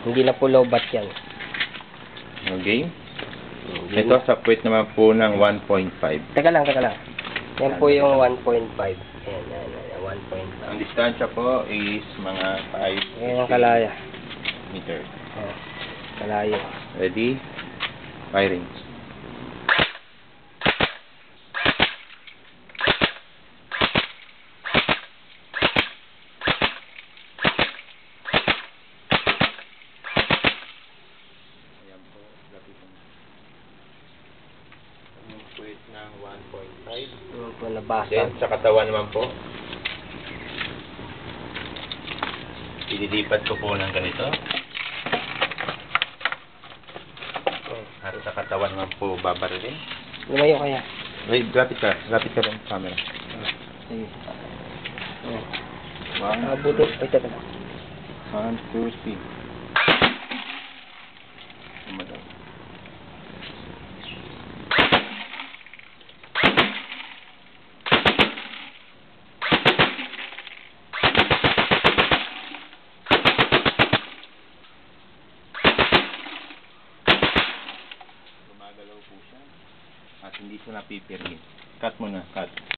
Hindi na po lobat yan. Okay. Hindi Ito sa puwet naman po ng 1.5. Teka lang, teka lang. Yan po yung 1.5. Ayan, ayan, ayan, 1.5. Ang distansya po is mga 5 Ayan ang kalaya. meter. Ayan, kalayo. Ready? Firing. Puwet ng 1.5. Yung po nabasa. Then, sa katawan naman po, ililipat ko po ng ganito. At sa katawan naman po, babarilin. Lumayo kaya. Wait, lapit ka. Lapit ka rin sa camera. Sige. Ayan. One, Ah, buti. Ay, teka lang. one, two, three. Tumadal. Gumagalaw po siya. At hindi siya napipirmi. Cut mo na, cut.